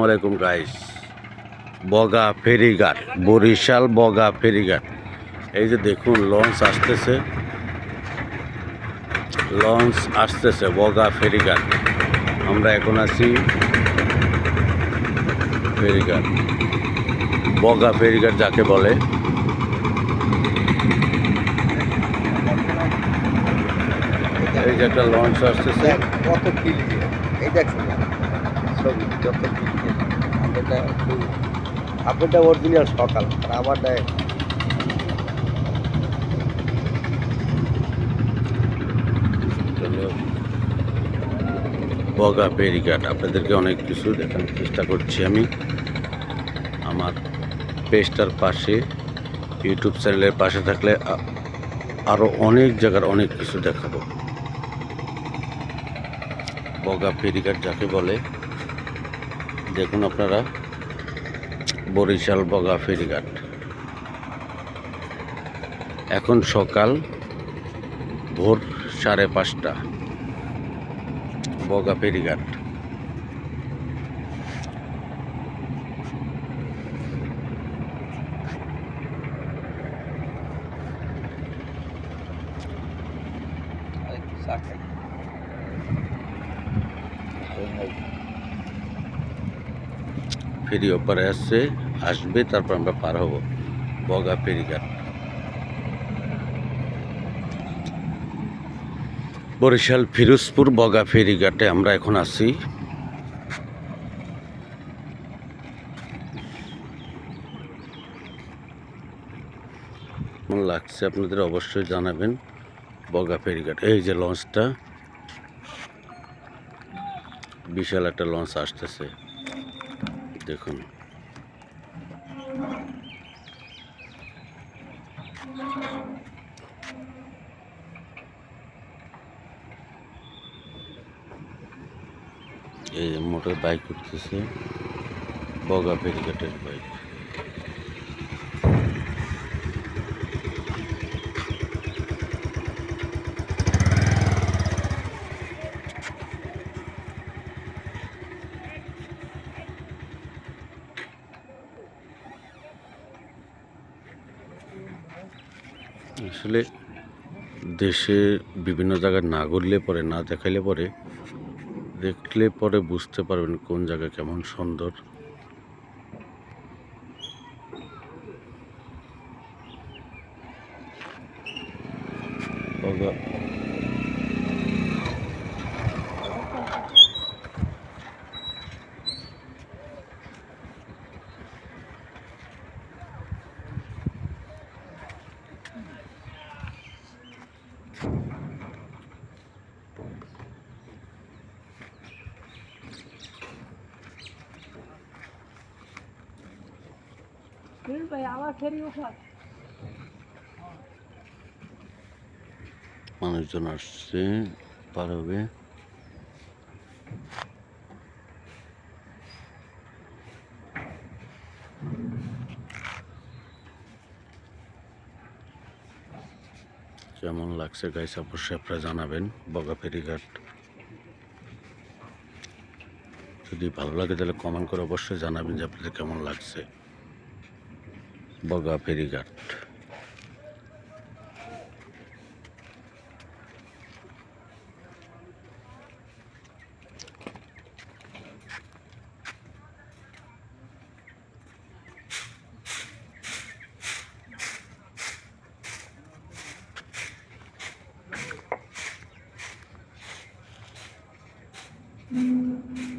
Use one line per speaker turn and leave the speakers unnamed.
আসসালামাইকুম গাইস বগা ফেরিঘাট, বরিশাল বগা ফেরিঘাট। এই যে দেখুন লঞ্চ আসতেছে। লঞ্চ আসতেছে, বগা ফেরিঘাট। আমরা এখন আছি ফেরিঘাট। বগা ফেরিঘাট যাকে বলে। এই যে একটা লঞ্চ আসতেছে।
কত ক্লিয়ার এই দেখছেন না ছবি ক্লিয়ার আমারটা একটু আপনারটা অরিজিনাল সকাল, আর আমারটা
বগা ফেরিঘাট আপনাদেরকে অনেক কিছু দেখানোর চেষ্টা করছি আমি। আমার পেজটার পাশে, ইউটিউব চ্যানেলের পাশে থাকলে আরও অনেক জায়গার অনেক কিছু দেখাবো। বগা ফেরিঘাট যাকে বলে দেখুন আপনারা বরিশাল বগা ফেরিঘাট। এখন সকাল ভোর সাড়ে পাঁচটা বগা ফেরিঘাট। ফেরি ওপারে আসছে, আসবে, তারপর আমরা পার হব। বগা ফেরিঘাট। বরিশাল, ফিরোজপুর, বগা ফেরিঘাটে আমরা এখন আছি। কেমন লাগছে আপনাদের অবশ্যই জানাবেন। বগা ফেরিঘাট, এই যে লঞ্চটা, বিশাল একটা লঞ্চ আসতেছে। দেখুন। এই মোটর বাইক উঠতেছে বগা ফেরিঘাটের বাইক। আসলে দেশে বিভিন্ন জায়গায় না ঘুরলে পরে, না দেখাইলে পরে, দেখলে পরে বুঝতে পারবেন কোন জায়গা কেমন সুন্দর। মানুষজন আসছে, পার হবে। কেমন লাগছে গাইস, অবশ্যই আপনারা জানাবেন, বগা ফেরিঘাট। যদি ভালো লাগে তাহলে কমেন্ট করে অবশ্যই জানাবেন যে আপনাদের কেমন লাগছে। বগা ফেরিঘাট Thank mm -hmm. you.